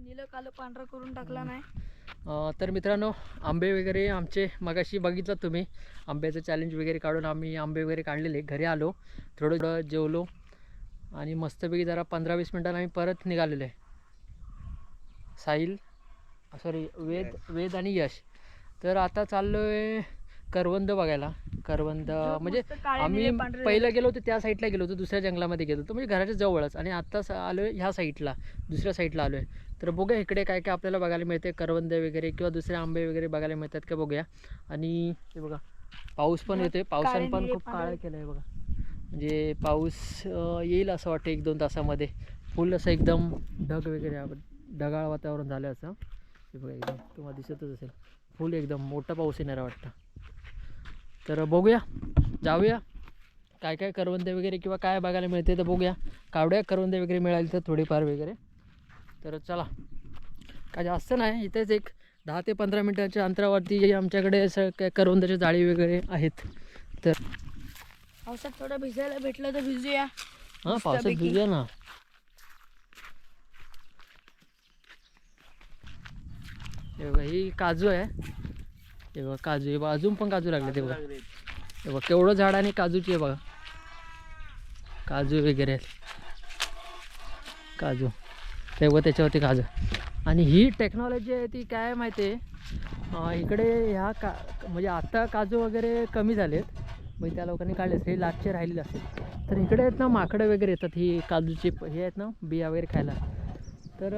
निलं कालं पांढरं करून टाकला नाही. तर मित्रांनो आंबे वगैरे आमचे मगाशी बघितलं तुम्ही. आंब्याचं चॅलेंज वगैरे काढून आम्ही आंबे वगैरे काढलेले. घरी आलो थोडं थोडं जेवलो आणि मस्तपैकी जरा पंधरा वीस मिनटांनी आम्ही परत निघालेलो आहे. साहिल सॉरी वेद वेद आणि यश. तर आता चाललो आहे करवंद बघायला. करवंद म्हणजे आम्ही पहिलं गेलो होतो त्या साईडला गेलो होतो दुसऱ्या जंगलामध्ये गेलो होतो. म्हणजे घराच्या जवळच. आणि आत्ता स- आलो आहे ह्या साईडला दुसऱ्या साईडला आलो आहे तर बघूया इकडे काय काय आपल्याला बघायला मिळते करवंद वगैरे किंवा दुसरे आंबे वगैरे बघायला मिळतात का बघूया. आणि हे बघा पाऊस पण येतोय. पावसाने पण खूप काळं. केलं आहे बघा. म्हणजे पाऊस येईल असं वाटतं एक दोन तासामध्ये. फुल असं एकदम ढग वगैरे. ढगाळ वातावरण झालं असं. हे बघा एकदम तुम्हाला दिसतच असेल. फुल एकदम मोठा पाऊस येणार वाटतं. तर बघूया जाऊया. काय काय करवंदे वगैरे किंवा काय बघायला मिळते तर बघूया. कावड्या करवंदे वगैरे मिळाली तर थोडीफार वगैरे. तर चला. काय जास्त नाही इथेच एक दहा ते पंधरा मिनटाच्या अंतरावरती आमच्याकडे असं काय करवंदाची जाळी वगैरे आहेत. तर पावसात थोडं भिजायला भेटलं तर भिजूया. हां पावसात. भिजूया ना. ही काजू आहे. हे बघा काजू हे बघा अजून पण काजू लागले ते बघा. हे बघा केवढं झाड आणि काजूची आहे बघा. काजू वगैरे. आहेत काजू. ते बघा त्याच्यावरती काजू. आणि ही टेक्नॉलॉजी आहे ती काय माहिती आहे? इकडे ह्या का म्हणजे आता काजू वगैरे कमी झालेत. म्हणजे त्या लोकांनी काढले हे लागचे राहिलेले असेल तर इकडे आहेत ना माकडं वगैरे येतात ही काजूची हे आहेत ना बिया वगैरे खायला. तर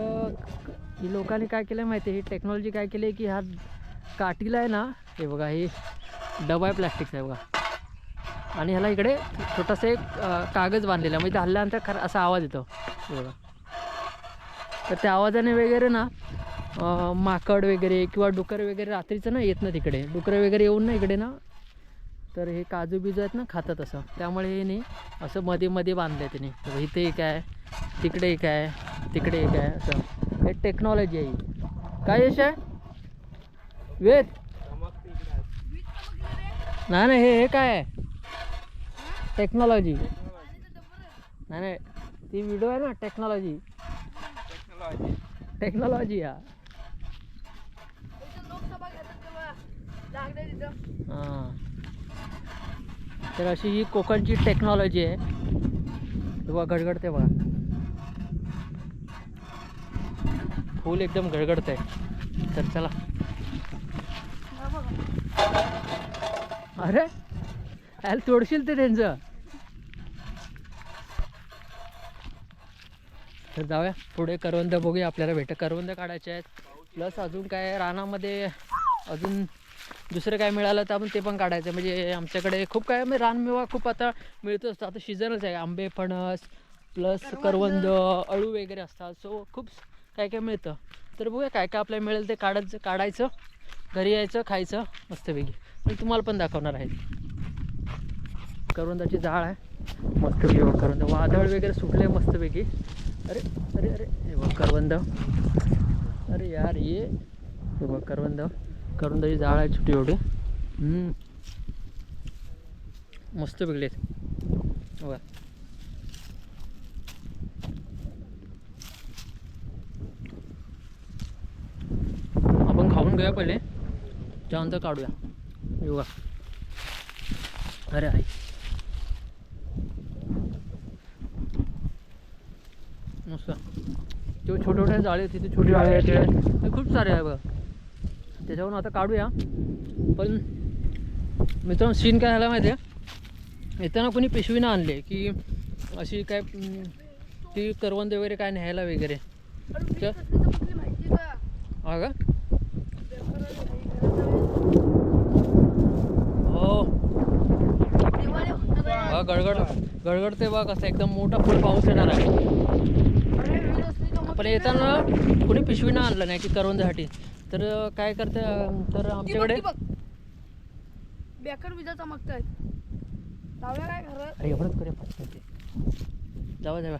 ही लोकांनी काय केलं माहिती आहे? ही टेक्नॉलॉजी काय केली आहे की ह्या काठीला आहे ना हे बघा हे डबा आहे प्लॅस्टिकचा आहे बघा. आणि ह्याला इकडे छोटासा एक कागद बांधलेला आहे म्हणजे हल्ल्यानंतर खरं असा आवाज येतो हे बघा. तर त्या आवाजाने वगैरे ना माकड वगैरे किंवा डुकर वगैरे रात्रीचं ना येत ना तिकडे डुकर वगैरे येऊन ना इकडे ना तर हे काजू बिजू आहेत ना खातात असं. त्यामुळे हे नाही असं मध्ये मध्ये बांधलं आहे त्याने इथे एक आहे तिकडे एक आहे तिकडे एक आहे असं. हे टेक्नॉलॉजी आहे काय यश आहे? वेद. नाही नाही हे हे काय आहे? टेक्नॉलॉजी नाही नाही ती व्हिडिओ आहे ना टेक्नॉलॉजी टेक्नॉलॉजी हा. हां. तर अशी ही कोकणची टेक्नॉलॉजी आहे. हे बघा गडगडते बघा. फूल एकदम गडगडत आहे तर चला. अरे याला तोडशील ते त्यांचं. तर जाऊया पुढे करवंद बघूया आपल्याला भेट करवंद काढायचे आहेत. प्लस अजून काय रानामध्ये अजून दुसरं काय मिळालं तर आपण ते पण काढायचं म्हणजे आमच्याकडे खूप काय म्हणजे रानमेवा खूप आता मिळतो असतो आता सीझनच आहे. आंबे फणस प्लस करवंद. अळू वगैरे असतात. सो खूप काय काय मिळतं. तर बघूया काय काय आपल्याला मिळेल ते काढायचं काढायचं घरी यायचं खायचं मस्तपैकी. मी तुम्हाला पण दाखवणार आहे. करवंदाची जाळ आहे. मस्तपैकी करवंद वादळ वगैरे सुटले मस्तपैकी. अरे अरे अरे हे बघ करवंद अरे यार ये. हे बघ करवंद करवंदाची जाळ आहे छोटी एवढी. मस्त पिकले बघा. घेऊया पहिले. त्यानंतर काढूया. बघा. अरे आई. मस्त. ते छोटे छोटे जाळे तिथे छोटी जाळे आहेत ते खूप सारे आहे बघा. त्याच्यावरून आता काढूया. पण मित्रांनो सीन काय झाला माहिती आहे येताना कोणी पिशवी ना आणले की अशी काय ती करवंद वगैरे काय न्यायला वगैरे. तर? हा का पेपरात हो दिवाळी होतं ना. हा गडगड गडगडते बघ कसं एकदम मोठा फुल पाऊस येणार आहे. पण येताना कोणी पिशवी ना आणलं नाही की करवंदासाठी तर काय करते तर ती आमच्याकडे ती. बेकार विजा अरे एवढंच ते. जावा जावा.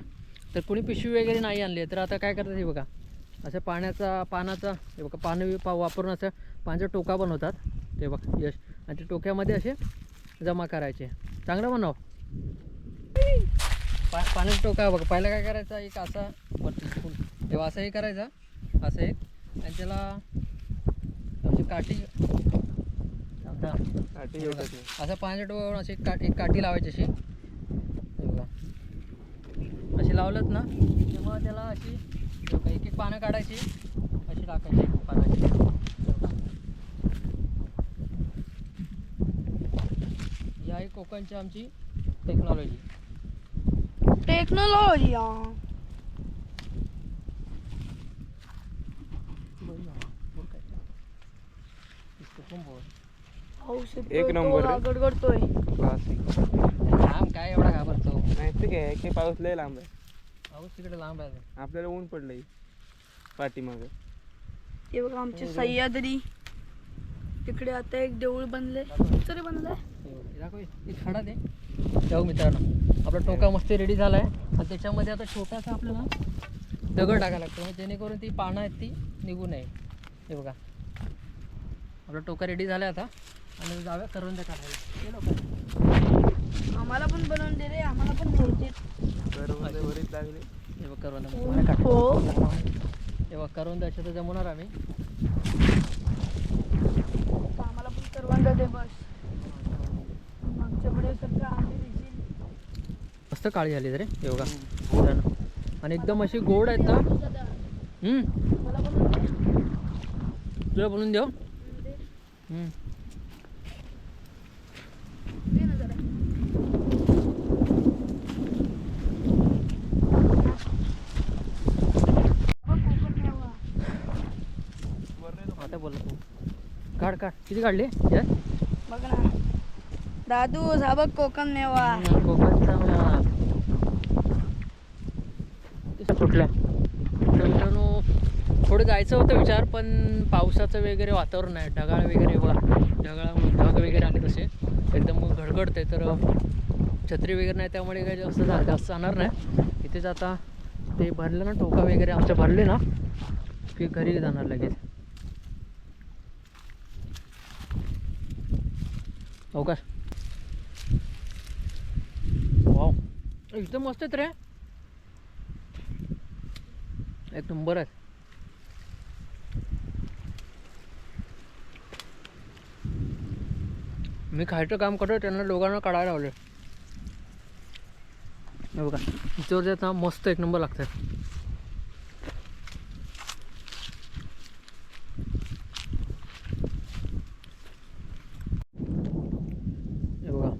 तर कोणी पिशवी वगैरे नाही आणली तर आता काय करतात हे बघा. असं पाण्याचा पानाचा हे बघा पानं पा वापरून असं पाण्याचा टोका बनवतात. ते बघ यश. आणि ते टोक्यामध्ये असे जमा करायचे. चांगलं बनव. पाण्याचा टोका बघा पहिला काय करायचा एक असा वरती फुल तेव्हा असाही करायचा असं एक आणि त्याला अशी काठी. काठी असं पाण्यावर अशी एक काठी एक काठी लावायची अशी हे अशी लावलंत ना तेव्हा त्याला अशी हे एक एक पानं काढायची अशी टाकायची पानाची हे. ही आहे कोकणची आमची टेक्नॉलॉजी टेक्नॉलॉजी ते. एक नंबर. रे. लागड करतोय. क्लासिक लांब काय एवढा घाबरतो? माहिती काय की पाऊस लय लांब आहे. पाऊस तिकडे लांब आहे. आपल्याला ऊन पडलंय. पाठीमागं. बघा आमचे सह्याद्री. तिकडे आता एक देऊळ बनले तरी बनलंय. खडा दे. जाऊ मित्रांनो आपला टोका मस्त रेडी झाला आहे आणि त्याच्यामध्ये आता छोटासा आपल्याला दगड टाकायला लागतो. म्हणजे जेणेकरून ती पानं आहेत ती निघू नये. हे बघा. आपला टोका रेडी झाला आहे आता. आणि जाऊया करवंद काढायला. ये लवकर. आम्हाला पण बनवून दे रे आम्हाला पण लागले. हे बघ करवंद. हो. हे बघ करवंद अशा तर जमवणार आम्ही. बस मागच्या पुढे. मस्त काळी झाली रे मित्रांनो. आणि एकदम अशी गोड आहेत ना हम्म, मला. तुला बनवून देऊ. हम्म. दे ना जरा. बघ, कोकण मेवा. आता बोल तू काढ. काढ किती काढली? बघ ना. दादू बघ कोकण मेवा कोकणचा मित्रांनो थोडं जायचं होतं विचार पण पावसाचं वगैरे वातावरण आहे. ढगाळ वगैरे बघा. ढगाळामुळे ढग वगैरे आले तसे. एकदम घडघडते तर छत्री वगैरे नाही त्यामुळे काही जास्त जास्त जाणार नाही. इथेच आता ते भरलं ना टोका वगैरे आमच्या भरले ना की घरी जाणार लगेच. अवकाश वाव इथं मस्त आहेत रे. एक नंबर आहे मी खायचं काम करतो त्यांना दोघांना काढायला लावले बघा इथवर जात ना मस्त एक नंबर लागतात हे बघा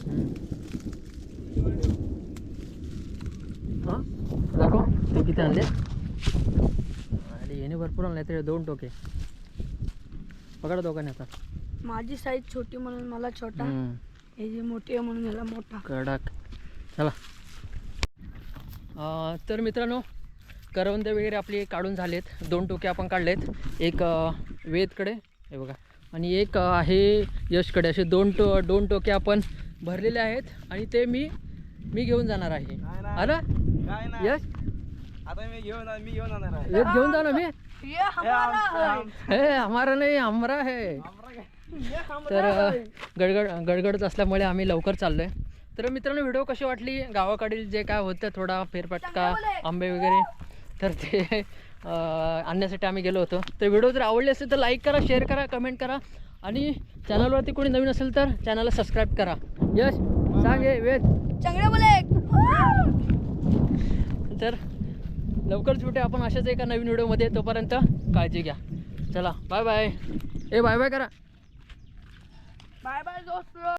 हम्म. हा दाखव ते किती आणले आणि याने भरपूर आणले तरी दोन टोके. पकडा दोघांनी आता. माझी साईज छोटी म्हणून मला छोटा हम्म. हे जे मोठी आहे म्हणून याला मोठा. कडक. चला. अं, तर मित्रांनो करवंद वगैरे आपली काढून झालेत. दोन टोके आपण काढलेत. एक अं, वेदकडे हे बघा. आणि एक अं, आहे यशकडे. असे दोन टो दोन टोके आपण भरलेले आहेत. आणि ते मी मी घेऊन जाणार आहे. अरे काय नाही. यश? आता मी घेऊन मी घेऊन येणार आहे. वेद घेऊन जा ना मी. ये हे हमारा है. हे हमारा नाही हमरा है. ये हमारा तर है. गडगड गडगडत असल्यामुळे आम्ही लवकर चाललो आहे तर मित्रांनो व्हिडिओ कशी वाटली? गावाकडील जे काय होतं थोडा फेरफटका आंबे वगैरे तर ते अ, आणण्यासाठी आम्ही गेलो होतो. तर व्हिडिओ जर आवडले असेल तर लाईक करा शेअर करा कमेंट करा. आणि चॅनलवरती कोणी नवीन असेल तर चॅनलला सबस्क्राईब करा. यश सांग हे वेद. चांगले बोले तर लवकरच भेटू आपण अशाच एका नवीन व्हिडिओमध्ये तोपर्यंत काळजी घ्या. चला बाय बाय ए बाय बाय करा. बाय बाय दोस्त.